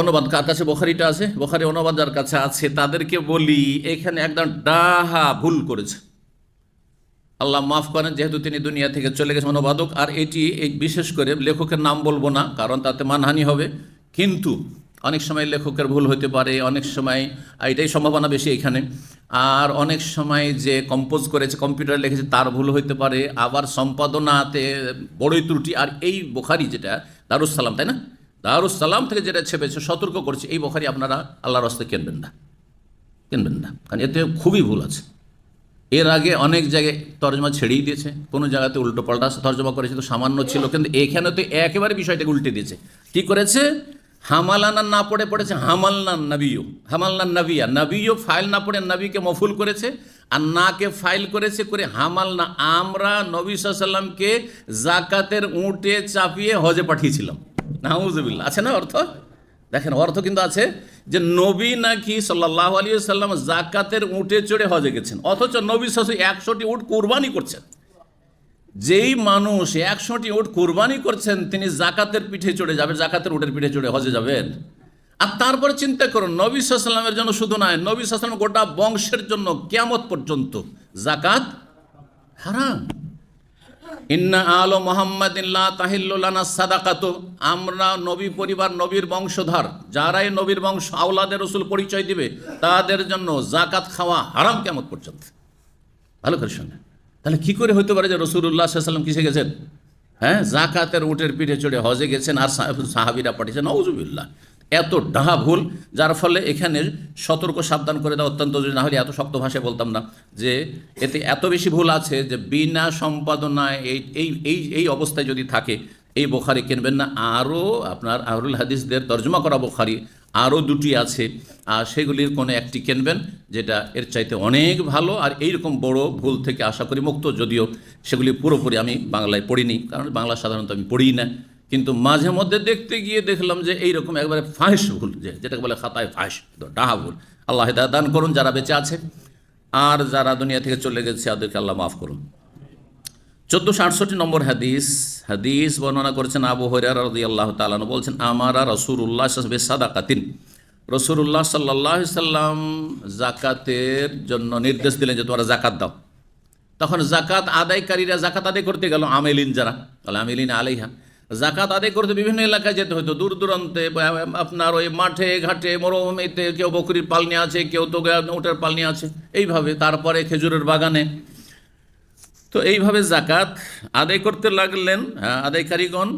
অনুবাদ কার কাছে? বোখারিটা আছে? বোখারি অনুবাদ যার কাছে আছে, তাদেরকে বলি, এখানে একদম ডাহা ভুল করেছে। আল্লাহ মাফ করেন, যেহেতু তিনি দুনিয়া থেকে চলে গেছেন অনুবাদক, আর এটি এই বিশেষ করে লেখকের নাম বলব না, কারণ তাতে মানহানি হবে। কিন্তু অনেক সময় লেখকের ভুল হতে পারে, অনেক সময় এটাই সম্ভাবনা বেশি এখানে। আর অনেক সময় যে কম্পোজ করেছে কম্পিউটার লিখেছে, তার ভুল হতে পারে। আবার সম্পাদনাতে বড়ই ত্রুটি, আর এই বোখারি যেটা দারুসালাম তাই না? দারুসালাম থেকে যেটা ছেপেছে, সতর্ক করছে, এই বোখারি আপনারা আল্লাহর রাস্তে কিনবেন না। কিনবেন না। কারণ এতে খুবই ভুল আছে। এর আগে অনেক জায়গায় তর্জমা ছেড়েই দিয়েছে। কোনো জায়গাতে উল্টো পাল্টা তর্জমা করেছে, তো সামান্য ছিল, কিন্তু এখানে তো একেবারে বিষয়টাকে উল্টে দিয়েছে। কি করেছে? হামালানা না পড়ে পড়েছে হামালনান নবিও হামালনান নবিয়া। নবিও ফাইল না পড়ে নবীকে মফুল করেছে, আর নাকে ফাইল করেছে করে হামালনা। আমরা নবী সাল্লামকে জাকাতের উঁটে চাপিয়ে হজে পাঠিয়েছিলাম। নাহুজবিল্লা আছে না অর্থ? দেখেন, অর্থ কিন্তু আছে যে নবী নাকি সাল্লাহ আলী সাল্লাম জাকাতের উঁটে চড়ে হজে গেছেন। অথচ নবী শাশু একশোটি উট কোরবানি করছেন। যেই মানুষ একশোটি উট কোরবানি করছেন, তিনি জাকাতের পিঠে চড়ে যাবেন জাকাতের উটের পিঠে চড়ে হজে যাবেন। আর তারপরে চিন্তা করুন, নবী সাল্লামের জন্য শুধু নয়, নবী সাল্লাম গোটা বংশের জন্য কেয়ামত পর্যন্ত জাকাত হারাম। ইন্না আলো মোহাম্মদিল্লাহ তাহিল্লানা সাদাকাত। আমরা নবী পরিবার, নবীর বংশধর, যারাই নবীর বংশ, আওলাদের রসুল পরিচয় দিবে, তাদের জন্য জাকাত খাওয়া হারাম কেমন পর্যন্ত? ভালো করে শোনেন তাহলে কি করে হতে পারে যে রসুল্লাহ সাল্লাম কিসে গেছেন? হ্যাঁ জাকাতের উটের পিঠে চড়ে হজে গেছেন আর সাহাব- সাহাবিরা পাঠিয়েছেন নওজুবিল্লাহ এত ডাহা ভুল, যার ফলে এখানে সতর্ক সাবধান করে দেওয়া অত্যন্ত জরুরি। না হলে এত শক্ত ভাষায় বলতাম না যে এতে এত বেশি ভুল আছে যে বিনা সম্পাদনায় এই এই এই এই অবস্থায় যদি থাকে, এই বোখারি কিনবেন না। আরও আপনার আহরুল হাদিসদের তর্জমা করা বোখারি আরও দুটি আছে, আর সেগুলির কোনো একটি কিনবেন যেটা এর চাইতে অনেক ভালো, আর এইরকম বড় ভুল থেকে আশা করি মুক্ত, যদিও সেগুলি পুরোপুরি আমি বাংলায় পড়িনি, কারণ বাংলা সাধারণত আমি পড়ি না। কিন্তু মাঝে মধ্যে দেখতে গিয়ে দেখলাম যে এইরকম একবারে ফাঁস ভুল, যে যেটাকে বলে খাতায় ফাঁস ডাহা ভুল। আল্লাহ হেদায়ত দান করুন যারা বেঁচে আছে, আর যারা দুনিয়া থেকে চলে গেছে তাদেরকে আল্লাহ মাফ করুন। চোদ্দোশো আটষট্টি নম্বর হাদিস হাদিস বর্ণনা করেছেন আবু হরিয়ার রদি আল্লাহ তালানো বলছেন, আমারা রসুল্লাহ সাদাকাতিন রসুল্লাহ সাল্লাহ সাল্লাম জাকাতের জন্য নির্দেশ দিলেন যে তোমরা জাকাত দাও। তখন জাকাত আদায়কারীরা জাকাত আদায় করতে গেল, আমেলিন যারা, তাহলে আমেলিন আলাইহা। জাকাত আদায় করতে বিভিন্ন এলাকায় যেতে হতো। দূর দূরান্তে আপনার ওই মাঠে, ঘাটে, মরুভূমিতে কেউ বকরির পাল নিয়ে আছে, কেউ তো উটের পাল নিয়ে আছে। এইভাবে তারপরে খেজুরের বাগানে। তো এইভাবে জাকাত আদায় করতে লাগলেন আদায়কারীগণ।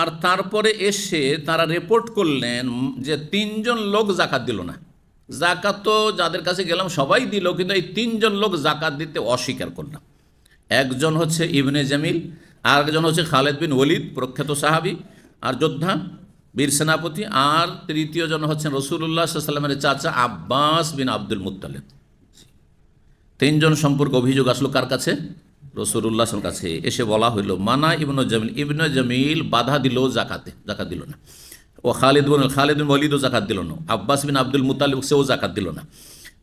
আর তারপরে এসে তারা রিপোর্ট করলেন যে তিনজন লোক জাকাত দিল না। জাকাত তো যাদের কাছে গেলাম সবাই দিল, কিন্তু এই তিনজন লোক জাকাত দিতে অস্বীকার করলাম। একজন হচ্ছে ইবনে জামিল আর একজন হচ্ছে খালেদ বিন ওলিদ প্রখ্যাত সাহাবি আর যোদ্ধা, বীর সেনাপতি। আর তৃতীয় জন হচ্ছেন রসুল্লাহ সাল্লামের চাচা আব্বাস বিন আব্দুল মুত্তালেব। তিনজন সম্পর্কে অভিযোগ আসলো কার কাছে? রসুল্লাহর কাছে। এসে বলা হইল, মানা ইবনু জামিল ইবনু জামিল বাধা দিল জাকাতে জাকাত দিল না। ও খালিদ বিন খালিদ বিন ওয়ালিদও জাকাত দিল না। আব্বাস বিন আব্দুল মুতালিব সেও জাকাত দিল না।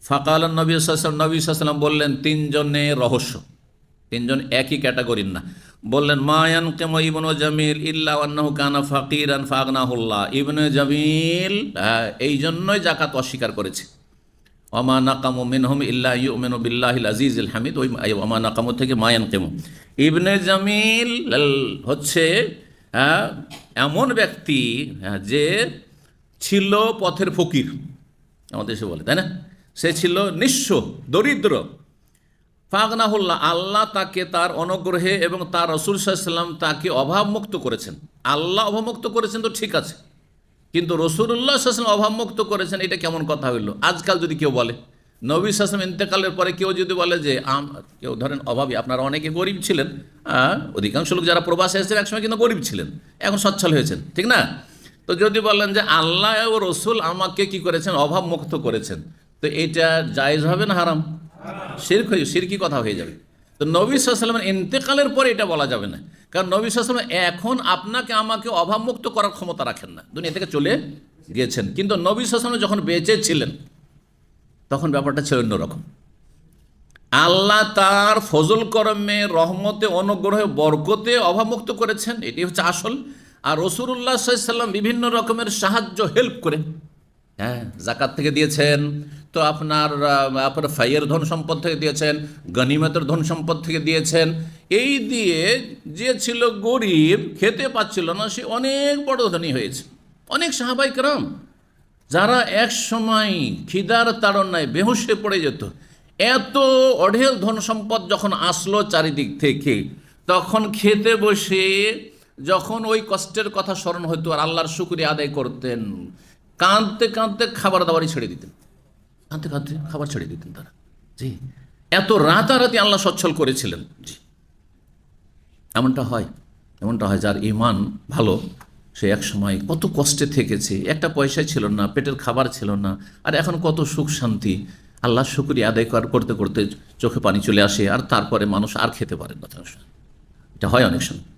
ফাকাল নবী সাল্লাম নবী সাল্লাম বললেন, তিনজনে রহস্য। তিনজন একই ক্যাটাগরির না। বললেন মায়ান কেম ইবনু জামিল ইল্লা আন্নাহু কানা ফাকিরান ফাগনাহুল্লাহ। ইবনে জামিল এই জন্যই জাকাত অস্বীকার করেছে। ওমা নাকামু মিনহুম ইল্লা ইউমিনু বিল্লাহিল আজিজুল হামিদ। ওই ওমা নাকামু থেকে মায়ান কেমু ইবনে জামিল হচ্ছে এমন ব্যক্তি যে ছিল পথের ফকির। আমাদের দেশে বলে, তাই না? সে ছিল নিঃস্ব, দরিদ্র। ফাগনাহুল্লাহ, আল্লাহ তাকে তার অনুগ্রহে এবং তার রসুল সাল্লাম তাকে অভাবমুক্ত করেছেন। আল্লাহ অভাবমুক্ত করেছেন তো ঠিক আছে। কিন্তু রসুল্লাহ সাল্লাম অভাবমুক্ত করেছেন, এটা কেমন কথা হইল? আজকাল যদি কেউ বলে, নবী সাসলাম ইন্তেকালের পরে কেউ যদি বলে যে, আম, কেউ ধরেন অভাবী, আপনারা অনেকে গরিব ছিলেন অধিকাংশ লোক যারা প্রবাসে এসেছেন একসময় কিন্তু গরিব ছিলেন, এখন সচ্ছল হয়েছেন, ঠিক না? তো যদি বলেন যে, আল্লাহ ও রসুল আমাকে কি করেছেন? অভাবমুক্ত করেছেন। তো এটা জায়েজ হবে না হারাম? শির্ক হয়ে শিরকি কথা হয়ে যাবে। তো নবী সাল্লামের ইন্তেকালের পরে এটা বলা যাবে না। কারণ নবী সাল্লাম এখন আপনাকে, আমাকে অভাবমুক্ত করার ক্ষমতা রাখেন না। দুনিয়া থেকে চলে গিয়েছেন। কিন্তু নবী সাল্লাম যখন বেঁচে ছিলেন, তখন ব্যাপারটা ছিল অন্যরকম। আল্লাহ তার ফজল করমে, রহমতে, অনুগ্রহে, বরকতে অভাবমুক্ত করেছেন। এটি হচ্ছে আসল। আর রসুল্লাহ সাল্লাম বিভিন্ন রকমের সাহায্য, হেল্প করে হ্যাঁ জাকাত থেকে দিয়েছেন তো আপনার আপনার ফাইয়ের ধন সম্পদ থেকে দিয়েছেন, গনিমতের ধন সম্পদ থেকে দিয়েছেন। এই দিয়ে যে ছিল গরিব, খেতে পাচ্ছিল না, সে অনেক বড় ধনী হয়েছে। অনেক সাহাবাই কেরাম, যারা এক সময় খিদার তাড়নায় বেহুশে পড়ে যেত। এত অঢেল ধন সম্পদ যখন আসলো চারিদিক থেকে, তখন খেতে বসে যখন ওই কষ্টের কথা স্মরণ হতো আর আল্লাহর শুক্রিয়া আদায় করতেন, কাঁদতে কাঁদতে খাবার দাবারই ছেড়ে দিতেন। কাঁদতে কাঁদতে খাবার ছেড়ে দিতেন তারা। জি। এত রাতারাতি আল্লাহ সচ্ছল করেছিলেন। জি। এমনটা হয় এমনটা হয় যার ইমান ভালো, সে এক সময় কত কষ্টে থেকেছে। একটা পয়সা ছিল না, পেটের খাবার ছিল না, আর এখন কত সুখ শান্তি। আল্লাহ শুক্রিয়া আদায় কর- করতে করতে চোখে পানি চলে আসে, আর তারপরে মানুষ আর খেতে পারে না। এটা হয় অনেক সময়।